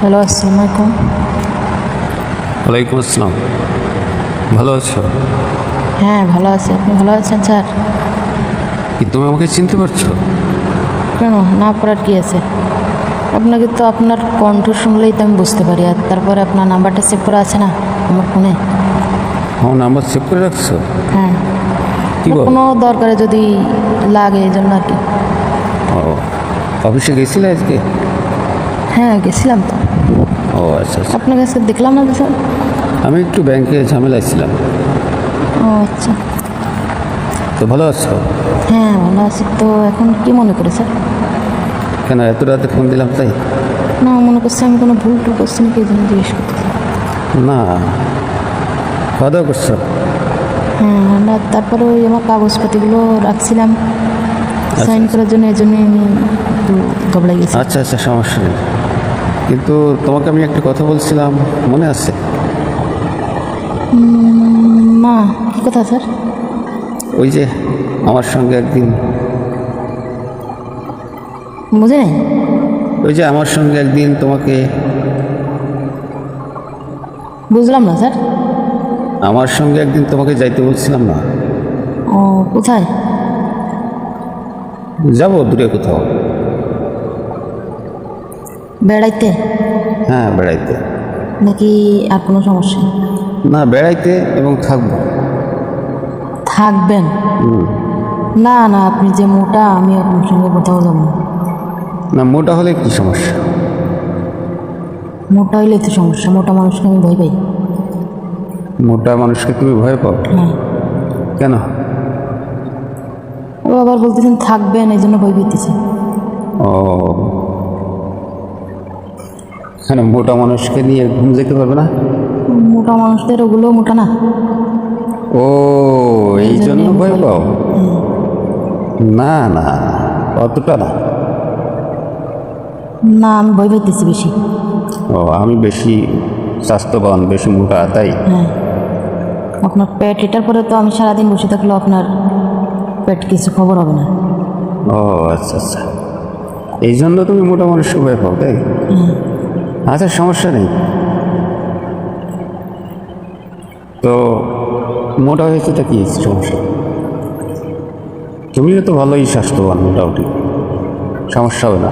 Hello আসসালামু আলাইকুম ওয়ালাইকুম আসসালাম। ভালো আছো? হ্যাঁ ভালো আছি। আপনি ভালো আছেন স্যার? কি তুমি আমাকে চিনতে পারছ? কেন? না পড়ার কি আছে? আপনাকে তো আপনার কণ্ঠ শুনলেই তো আমি বুঝতে পারি। আর তারপরে আপনার নাম্বারটা সেভ করা আছে না আমার ফোনে? আমার নাম্বার সেভ করে রাখছো? হ্যাঁ। কি বল? কোনো দরকারে যদি লাগে এই জন্য আর কি। ও অফিসে গেছিলে আজকে? হ্যাঁ গেছিলাম। তো ও আচ্ছা আচ্ছা। আপনার কাছে দেখলাম না তো স্যার আমি একটু ব্যাংকে ঝামেলায় ছিলাম। ও আচ্ছা। তো ভালো আছো? হ্যাঁ ভালো আছি। তো এখন কি মনে করে স্যার কেন এত রাতে ফোন দিলাম তাই? না মনে করছে আমি কোনো ভুল টুল করছি নাকি এই জন্য জিজ্ঞেস করতেছি। না খাওয়া দাওয়া করছ? হ্যাঁ না তারপরে ওই আমার কাগজপাতিগুলো রাখছিলাম। সাইন করার জন্য এই জন্য আমি একটু ঘবড়াই গেছি। আচ্ছা আচ্ছা সমস্যা নেই। কিন্তু তোমাকে আমি একটা কথা বলছিলাম মনে আছে? না কি কথা স্যার? ওই যে আমার সঙ্গে একদিন বুঝে নাই? ওই যে আমার সঙ্গে একদিন তোমাকে বুঝলাম না স্যার। আমার সঙ্গে একদিন তোমাকে যাইতে বলছিলাম না। ও কোথায়? যাব দূরে কোথাও। বেড়াইতে? হ্যাঁ বেড়াইতে। নাকি আর কোনো সমস্যা? না বেড়াইতে এবং থাকব। থাকবেন? না না আপনি যে মোটা আমি আপনার সঙ্গে কোথাও যাব না। মোটা হলে কি সমস্যা? মোটা হলে তো সমস্যা মোটা মানুষকে আমি ভয় পাই। মোটা মানুষকে তুমি ভয় পাও? কেন? ও আবার বলতেছেন থাকবেন এই জন্য ভয় পেতেছে ও কেন মোটা মানুষকে নিয়ে ঘুম যেতে পারবে না? মোটা মানুষদের ওগুলো মোটা না। ও এই জন্য ভয় পাও? না না অতটা না। না আমি ভয় পাইতেছি বেশি। ও আমি বেশি স্বাস্থ্যবান বেশি মোটা তাই? হ্যাঁ। আপনার পেট এটার পরে তো আমি সারাদিন বসে থাকলেও আপনার পেট কিছু খবর হবে না। ও আচ্ছা আচ্ছা। এই জন্য তুমি মোটা মানুষকে ভয় পাও তাই? আচ্ছা সমস্যা নেই। তো মোটা হয়েছে তা কি সমস্যা? তুমিও তো ভালোই স্বাস্থ্যবান মোটামুটি। সমস্যা হবে না।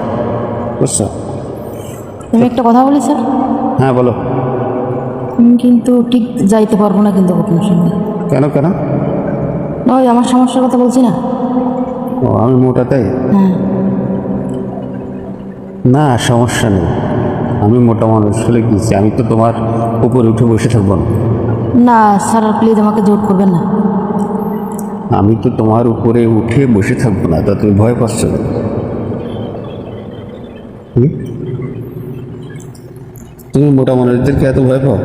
বুঝছ? তুমি একটা কথা বলি স্যার? হ্যাঁ বলো। কিন্তু ঠিক যাইতে পারব না কিন্তু আপনার সঙ্গে। কেন কেন? ওই আমার সমস্যার কথা বলছি না? ও আমি মোটা তাই? হ্যাঁ। না সমস্যা নেই। আমি মোটা মানুষ হলে গিয়েছি আমি তো তোমার উপরে উঠে বসে থাকব না। না স্যার প্লিজ আমাকে জোর করবেন না। আমি তো তোমার উপরে উঠে বসে থাকব না তা তুমি ভয় পাচ্ছ? হুম? তুমি মোটা মানুষদেরকে এত ভয় পাও?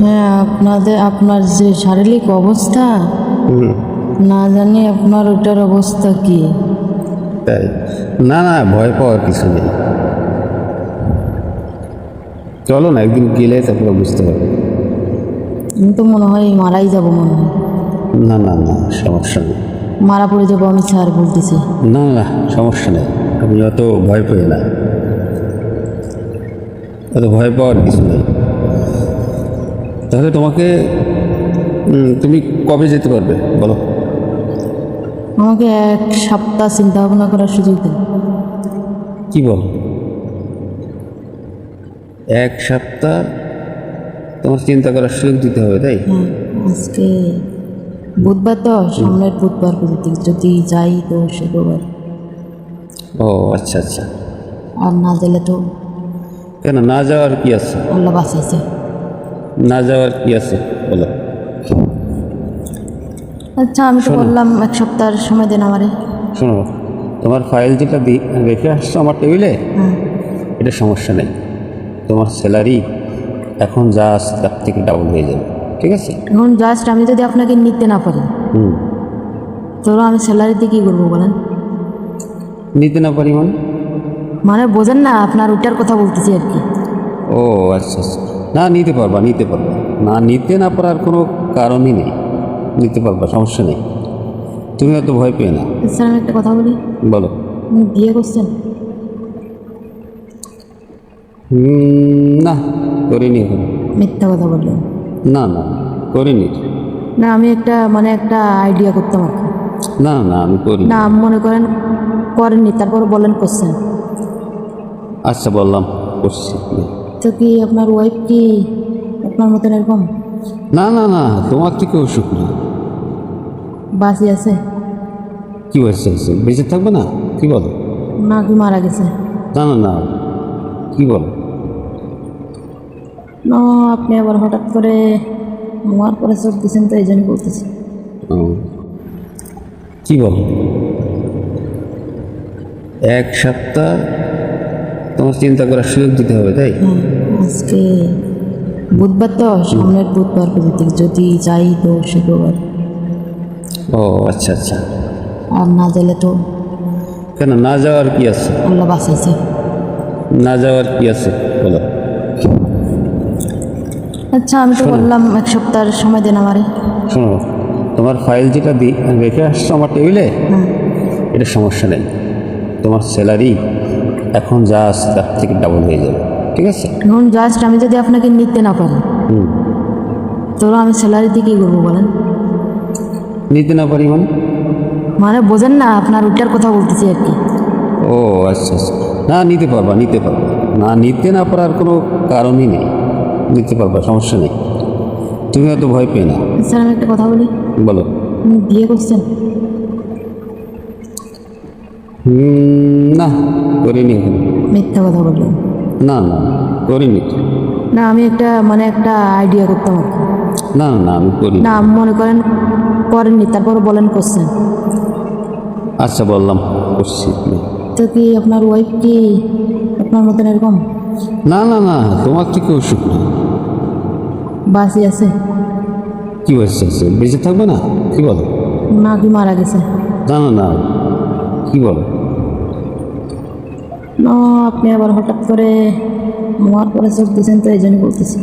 হ্যাঁ আপনাদের আপনার যে শারীরিক অবস্থা হুম। না জানি আপনার ওটার অবস্থা কি। তাই। না না ভয় পাওয়ার কিছু নেই। চলো না একদিন গেলে তারপরে বুঝতে পারবে। আমি তো মনে হয় মারাই যাব মনে হয়। না না না সমস্যা নেই। মারা পড়ে যাব আমি স্যার বলতেছি। না না সমস্যা নেই। তুমি অত ভয় পেয়ে না। অত ভয় পাওয়ার কিছু নেই। তাহলে তোমাকে তুমি কবে যেতে পারবে বলো? আমাকে এক সপ্তাহ চিন্তা ভাবনা করার সুযোগ দিন কি বল? এক সপ্তাহ তোমার চিন্তা করার সুযোগ দিতে হবে তাই? হ্যাঁ আজকে বুধবার তো সামনের বুধবার পর্যন্ত যদি যাই তো শুক্রবার। ও আচ্ছা আচ্ছা। আর না গেলে তো কেন না যাওয়ার কি আছে? আল্লাহ বাঁচাইছে। না যাওয়ার কি আছে? বলো। আচ্ছা আমি তো বললাম এক সপ্তাহের সময় দেন আমারে। শোনো তোমার ফাইল যেটা রেখে আসছো আমার টেবিলে হ্যাঁ। এটা সমস্যা নেই। তোমার স্যালারি এখন যা আছে তার থেকে ডাবল হয়ে যাবে ঠিক আছে? এখন জাস্ট আমি যদি আপনাকে নিতে না পারি হুম। তো আমি স্যালারিতে কী করব বলেন? নিতে না পারি মানে? মানে বোঝেন না আপনার ওইটার কথা বলতেছি আর কি। ও আচ্ছা আচ্ছা। না নিতে পারবা নিতে পারবা। না নিতে না পারার কোনো কারণই নেই। নিতে পারবা সমস্যা নেই। তুমি অত ভয় পেয়ে না। স্যার আমি একটা কথা বলি। বলো। বিয়ে করছেন? না করিনি মিথ্যা কথা বললেন না না করিনি। না আমি একটা মানে একটা আইডিয়া করতাম আর কি। না না আমি করি না আমি মনে করেন করেননি তারপর বলেন করছেন আচ্ছা বললাম করছি। তো কি আপনার ওয়াইফ কি আপনার মতন এরকম? না না না তোমার থেকে অসুখ না। বাসি আছে? কী হয়েছে হয়েছে? বেঁচে থাকবে না? কি বলো? না কি মারা গেছে? না না না কি বলো? না আপনি আবার হঠাৎ করে আমার পরে চোখ দিয়েছেন তো এই জন্য বলতেছি। কি বলো? এক সপ্তাহ তোমার চিন্তা করার সুযোগ দিতে হবে তাই? আজকে বুধবার তো সামনের বুধবার প্রভৃতি যদি যাই তো শুক্রবার। ও আচ্ছা আচ্ছা। আর না গেলে তো কেন না যাওয়ার কি আছে? আল্লাহ বাঁচাইছে। না যাওয়ার কি আছে? বলো। আচ্ছা আমি তো বললাম এক সপ্তাহের সময় দেন আমারে। শোনো তোমার ফাইল যেটা দি রেখে আসছো আমার টেবিলে এটা সমস্যা নেই। তোমার স্যালারি এখন যা আছে তার থেকে ডাবল হয়ে যাবে ঠিক আছে? এখন জাস্ট আমি যদি আপনাকে নিতে না পারি হুম। তো আমি স্যালারি দিয়ে কী করব বলেন? নিতে না পারি মানে? মানে বোঝেন না আপনার ওইটার কথা বলতেছি আর কি। ও আচ্ছা আচ্ছা। না নিতে পারবা নিতে পারবা। না নিতে না পারার কোনো কারণই নেই। নিতে পারবা সমস্যা নেই। তুমি হয়তো ভয় পেয়ে না। স্যার আমি একটা কথা বলি। বলো। বিয়ে করছেন? হুম, না করিনি। মিথ্যা কথা বললেন না না করিনি। না আমি একটা মানে একটা আইডিয়া করতাম। না না আমি করিনি। না মনে করেন করেননি তারপর বলেন করছেন। আচ্ছা বললাম করছি। তো কি আপনার ওয়াইফ কি আপনার মতন এরকম? না না না তোমার থেকে অসুখ না। বাসি আছে। কি হয়েছে হয়েছে? বেঁচে থাকবে না? কি বলো? না কি মারা গেছে? না না না কি বলো? না আপনি আবার হঠাৎ করে আমার পরে চোখ দিয়েছেন তো এই জন্য বলতেছি।